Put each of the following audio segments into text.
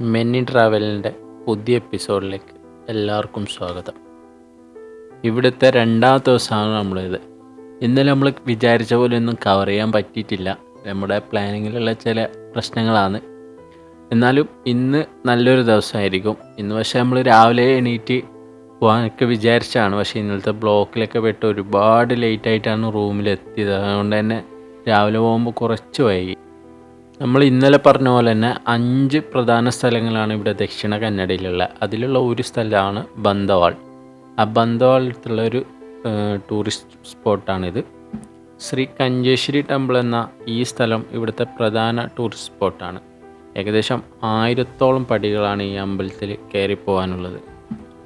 മെന്നി ട്രാവലിന്റെ പുതിയ എപ്പിസോഡിലേക്ക് എല്ലാവർക്കും സ്വാഗതം. ഇവിടുത്തെ രണ്ടാമത്തെ ദിവസമാണ് നമ്മളിത്. ഇന്നലെ നമ്മൾ വിചാരിച്ച പോലെ ഒന്നും കവർ ചെയ്യാൻ പറ്റിയിട്ടില്ല. നമ്മുടെ പ്ലാനിങ്ങിലുള്ള ചില പ്രശ്നങ്ങളാണ്. എന്നാലും ഇന്ന് നല്ലൊരു ദിവസമായിരിക്കും. ഇന്ന് പക്ഷേ നമ്മൾ രാവിലെ എണീറ്റ് പോകാനൊക്കെ വിചാരിച്ചാണ് പക്ഷേ ഇന്നലത്തെ ബ്ലോക്കിലൊക്കെ പെട്ട് ഒരുപാട് ലേറ്റായിട്ടാണ് റൂമിലെത്തിയത് അതുകൊണ്ട് തന്നെ രാവിലെ പോകുമ്പോൾ കുറച്ച് വൈകി. നമ്മൾ ഇന്നലെ പറഞ്ഞ പോലെ തന്നെ അഞ്ച് പ്രധാന സ്ഥലങ്ങളാണ് ഇവിടെ ദക്ഷിണ കന്നഡയിലുള്ള. അതിലുള്ള ഒരു സ്ഥലമാണ് ബന്ധവാൾ ആ ബന്ദവാളത്തുള്ള ഒരു ടൂറിസ്റ്റ് സ്പോട്ടാണിത്. ശ്രീ കഞ്ചേശ്വരി ടെമ്പിൾ എന്ന ഈ സ്ഥലം ഇവിടുത്തെ പ്രധാന ടൂറിസ്റ്റ് സ്പോട്ടാണ്. ഏകദേശം ആയിരത്തോളം പടികളാണ് ഈ അമ്പലത്തിൽ കയറി പോകാനുള്ളത്.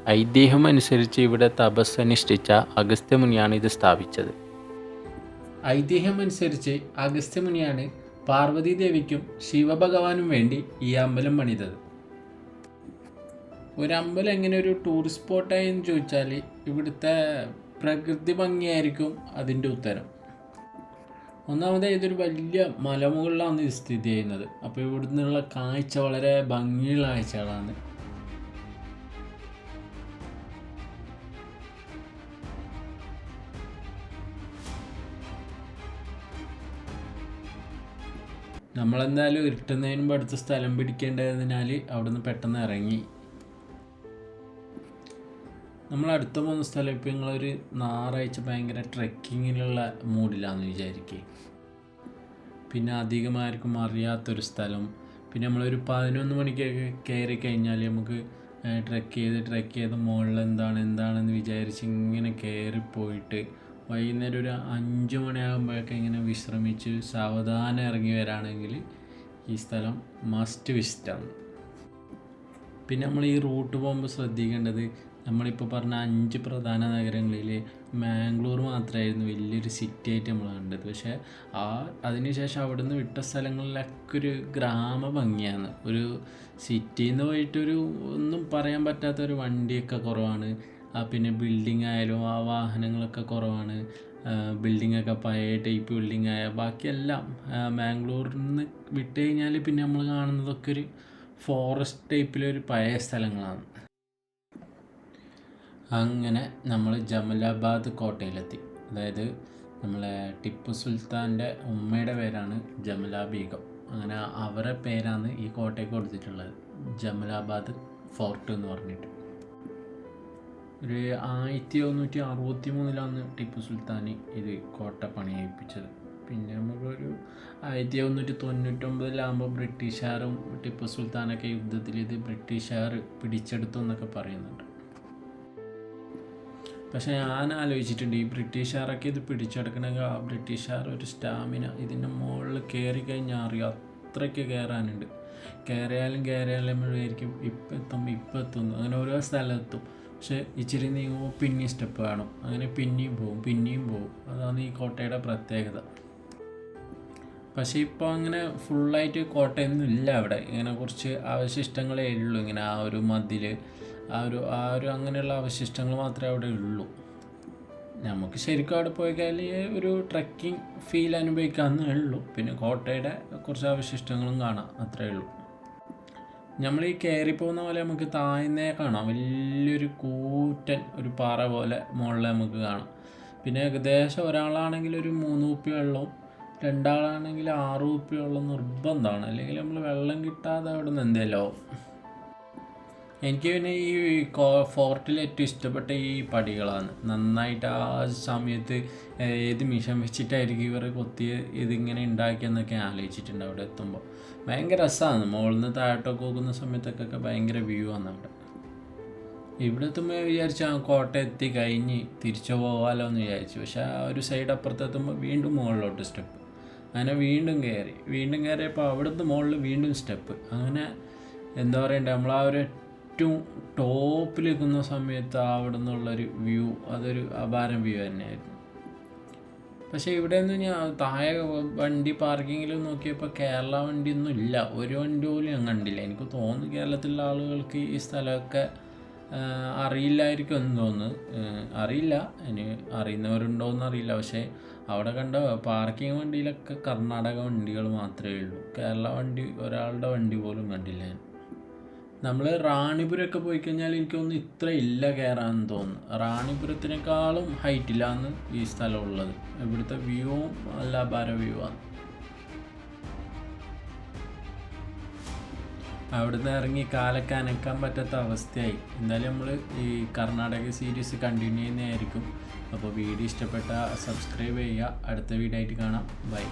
ഐതിഹ്യം അനുസരിച്ച് ഇവിടെ തപസ്സനുഷ്ഠിച്ച അഗസ്ത്യമുനിയാണ് ഇത് സ്ഥാപിച്ചത്. ഐതിഹ്യം അനുസരിച്ച് അഗസ്ത്യമുനിയാണ് പാർവതി ദേവിക്കും ശിവഭഗവാനും വേണ്ടി ഈ അമ്പലം പണിതത്. ഒരു അമ്പലം എങ്ങനെ ഒരു ടൂറിസ്റ്റ് സ്പോട്ടായി എന്ന് ചോദിച്ചാൽ ഇവിടുത്തെ പ്രകൃതി ഭംഗിയായിരിക്കും അതിന്റെ ഉത്തരം. ഒന്നാമത് ഇതൊരു വലിയ മലമുകളിലാണ് ഇത് സ്ഥിതി ചെയ്യുന്നത്. അപ്പോൾ ഇവിടുന്നുള്ള കാഴ്ച വളരെ ഭംഗിയുള്ള കാഴ്ചകളാണ്. നമ്മളെന്തായാലും ഇരുട്ടുന്നതിന് മുമ്പ് അടുത്ത സ്ഥലം പിടിക്കേണ്ടതിനാൽ അവിടുന്ന് പെട്ടെന്ന് ഇറങ്ങി. നമ്മൾ അടുത്ത പോകുന്ന സ്ഥലം ഇപ്പം ഞങ്ങളൊരു ഞായറാഴ്ച ഭയങ്കര ട്രെക്കിങ്ങിലുള്ള മൂഡിലാണെന്ന് വിചാരിക്കുക പിന്നെ അധികം ആർക്കും അറിയാത്തൊരു സ്ഥലം. പിന്നെ നമ്മളൊരു പതിനൊന്ന് മണിക്കൊക്കെ കയറി കഴിഞ്ഞാൽ നമുക്ക് ട്രെക്ക് ചെയ്ത് ട്രെക്ക് ചെയ്ത് മുകളിൽ എന്താണ് എന്താണെന്ന് വിചാരിച്ച് ഇങ്ങനെ കയറി പോയിട്ട് വൈകുന്നേരം ഒരു അഞ്ച് മണിയാകുമ്പോഴൊക്കെ ഇങ്ങനെ വിശ്രമിച്ച് സാവധാനം ഇറങ്ങി വരാണെങ്കിൽ ഈ സ്ഥലം മസ്റ്റ് വിസിറ്റാണ് പിന്നെ നമ്മൾ ഈ റൂട്ട് പോകുമ്പോൾ ശ്രദ്ധിക്കേണ്ടത് നമ്മളിപ്പോൾ പറഞ്ഞ അഞ്ച് പ്രധാന നഗരങ്ങളിൽ മാംഗ്ലൂർ മാത്രമായിരുന്നു വലിയൊരു സിറ്റി ആയിട്ട് നമ്മൾ കണ്ടത്. പക്ഷേ ആ അതിനുശേഷം അവിടെ നിന്ന് വിട്ട സ്ഥലങ്ങളിലൊക്കെ ഒരു ഗ്രാമ ഭംഗിയാണ്. ഒരു സിറ്റിയിൽ നിന്ന് പോയിട്ടൊരു ഒന്നും പറയാൻ പറ്റാത്ത ഒരു വണ്ടിയൊക്കെ കുറവാണ്. പിന്നെ ബിൽഡിംഗ് ആയാലും ആ വാഹനങ്ങളൊക്കെ കുറവാണ്. ബിൽഡിംഗ് ഒക്കെ പഴയ ടൈപ്പ് ബിൽഡിംഗ് ആയ. ബാക്കിയെല്ലാം മാംഗ്ലൂരിൽ നിന്ന് വിട്ട് കഴിഞ്ഞാൽ പിന്നെ നമ്മൾ കാണുന്നതൊക്കെ ഒരു ഫോറസ്റ്റ് ടൈപ്പിലൊരു പഴയ സ്ഥലങ്ങളാണ്. അങ്ങനെ നമ്മൾ ജമലാബാദ് കോട്ടയിലെത്തി. അതായത് നമ്മളെ ടിപ്പു സുൽത്താന്റെ ഉമ്മയുടെ പേരാണ് ജമലാബീഗം അങ്ങനെ അവരുടെ പേരാണ് ഈ കോട്ടയ്ക്ക് കൊടുത്തിട്ടുള്ളത് ജമലാബാദ് ഫോർട്ട് എന്ന് പറഞ്ഞിട്ട്. ഒരു ആയിരത്തി എഴുന്നൂറ്റി അറുപത്തി മൂന്നിലാണ് ടിപ്പു സുൽത്താൻ ഇത് കോട്ട പണിയിപ്പിച്ചത് പിന്നെ നമുക്കൊരു ആയിരത്തി എഴുന്നൂറ്റി തൊണ്ണൂറ്റൊമ്പതിലാകുമ്പോൾ ബ്രിട്ടീഷുകാരും ടിപ്പു സുൽത്താനൊക്കെ യുദ്ധത്തിൽ ഇത് ബ്രിട്ടീഷുകാർ പിടിച്ചെടുത്തു എന്നൊക്കെ പറയുന്നുണ്ട്. പക്ഷേ ഞാൻ ആലോചിച്ചിട്ടുണ്ട് ഈ ബ്രിട്ടീഷുകാരൊക്കെ ഇത് പിടിച്ചെടുക്കണമെങ്കിൽ ആ ബ്രിട്ടീഷുകാർ ഒരു സ്റ്റാമിന ഇതിന്റെ മുകളിൽ കയറി കഴിഞ്ഞാൽ അറിയാം അത്രയ്ക്ക് കയറാനുണ്ട്. കയറിയാലും കയറിയാലും ആയിരിക്കും ഇപ്പം എത്തും ഇപ്പം എത്തുന്നു അങ്ങനെ ഓരോ സ്ഥലത്തും. പക്ഷേ ഇച്ചിരി നീങ്ങുമ്പോൾ പിന്നെയും സ്റ്റെപ്പ് കാണും. അങ്ങനെ പിന്നെയും പോവും പിന്നെയും പോവും. അതാണ് ഈ കോട്ടയുടെ പ്രത്യേകത. പക്ഷേ ഇപ്പോൾ അങ്ങനെ ഫുള്ളായിട്ട് കോട്ടയൊന്നും ഇല്ല അവിടെ. ഇങ്ങനെ കുറച്ച് അവശിഷ്ടങ്ങളേ ഉള്ളൂ. ഇങ്ങനെ ആ ഒരു മതിൽ ആ ഒരു ആ ഒരു അങ്ങനെയുള്ള അവശിഷ്ടങ്ങൾ മാത്രമേ അവിടെ ഉള്ളൂ. നമുക്ക് ശരിക്കും അവിടെ പോയി കഴിഞ്ഞാൽ ഒരു ട്രക്കിംഗ് ഫീൽ അനുഭവിക്കാമെന്നേ ഉള്ളൂ. പിന്നെ കോട്ടയുടെ കുറച്ച് അവശിഷ്ടങ്ങളും കാണാം. അത്രേ ഉള്ളൂ. നമ്മൾ ഈ കയറി പോകുന്ന പോലെ നമുക്ക് താഴ്ന്നേ കാണാം. വലിയൊരു കൂറ്റൻ ഒരു പാറ പോലെ മുകളിൽ നമുക്ക് കാണാം. പിന്നെ ഏകദേശം ഒരാളാണെങ്കിൽ ഒരു മൂന്ന് കുപ്പി വെള്ളവും രണ്ടാളാണെങ്കിൽ ആറ് കുപ്പി വെള്ളം നിർബന്ധമാണ്. അല്ലെങ്കിൽ നമ്മൾ വെള്ളം കിട്ടാതെ അവിടെ നിന്ന് എന്തേലോ എനിക്ക് പിന്നെ ഈ ഫോർട്ടിൽ ഏറ്റവും ഇഷ്ടപ്പെട്ട ഈ പടികളാണ്. നന്നായിട്ട് ആ സമയത്ത് ഏത് മിഷൻ വെച്ചിട്ടായിരിക്കും ഇവർ കൊത്തി ഇതിങ്ങനെ ഉണ്ടാക്കിയെന്നൊക്കെ ആലോചിച്ചിട്ടുണ്ട് അവിടെ എത്തുമ്പോൾ. ഭയങ്കര രസമാണ്. മുകളിൽ നിന്ന് താഴോട്ടൊക്കെ പോകുന്ന സമയത്തൊക്കെ ഭയങ്കര വ്യൂ ആണ് അവിടെ. ഇവിടെ എത്തുമ്പോൾ വിചാരിച്ചു ആ കോട്ട എത്തി കഴിഞ്ഞ് തിരിച്ചു പോകാമല്ലോ എന്ന് വിചാരിച്ചു. പക്ഷേ ആ ഒരു സൈഡ് അപ്പുറത്തെത്തുമ്പോൾ വീണ്ടും മുകളിലോട്ട് സ്റ്റെപ്പ് അങ്ങനെ വീണ്ടും കയറി വീണ്ടും കയറിയപ്പോൾ അവിടുന്ന് മുകളിൽ വീണ്ടും സ്റ്റെപ്പ് അങ്ങനെ എന്താ പറയണ്ടേ നമ്മൾ ആ ഒരു ഏറ്റവും ടോപ്പിൽ നിൽക്കുന്ന സമയത്ത് അവിടെ നിന്നുള്ളൊരു വ്യൂ അതൊരു അപാരം വ്യൂ തന്നെയായിരുന്നു. പക്ഷേ ഇവിടെ നിന്ന് ഞാൻ താഴെ വണ്ടി പാർക്കിങ്ങിൽ നോക്കിയപ്പോൾ കേരള വണ്ടിയൊന്നും ഇല്ല. ഒരു വണ്ടി പോലും ഞാൻ കണ്ടില്ല. എനിക്ക് തോന്നുന്നു കേരളത്തിലുള്ള ആളുകൾക്ക് ഈ സ്ഥലമൊക്കെ അറിയില്ലായിരിക്കും എന്ന് തോന്നുന്നു. അറിയില്ല. ഇനി അറിയുന്നവരുണ്ടോയെന്ന് അറിയില്ല. പക്ഷേ അവിടെ കണ്ട പാർക്കിംഗ് വണ്ടിയിലൊക്കെ കർണാടക വണ്ടികൾ മാത്രമേ ഉള്ളൂ. കേരള വണ്ടി ഒരാളുടെ വണ്ടി പോലും കണ്ടില്ല ഞാൻ. നമ്മൾ റാണിപുരമൊക്കെ പോയി കഴിഞ്ഞാൽ എനിക്കൊന്നും ഇത്ര ഇല്ല കയറാന്ന് തോന്നുന്നു. റാണിപുരത്തിനേക്കാളും ഹൈറ്റിലാണ് ഈ സ്ഥലം ഉള്ളത് ഇവിടുത്തെ വ്യൂവും നല്ല അപാര വ്യൂ ആണ്. അവിടുന്ന് ഇറങ്ങി കാലൊക്കെ അനക്കാൻ പറ്റാത്ത അവസ്ഥയായി. എന്തായാലും നമ്മൾ ഈ കർണാടക സീരീസ് കണ്ടിന്യൂ ചെയ്യുന്നതായിരിക്കും. അപ്പോൾ വീഡിയോ ഇഷ്ടപ്പെട്ട സബ്സ്ക്രൈബ് ചെയ്യുക. അടുത്ത വീഡിയോ ആയിട്ട് കാണാം. ബൈ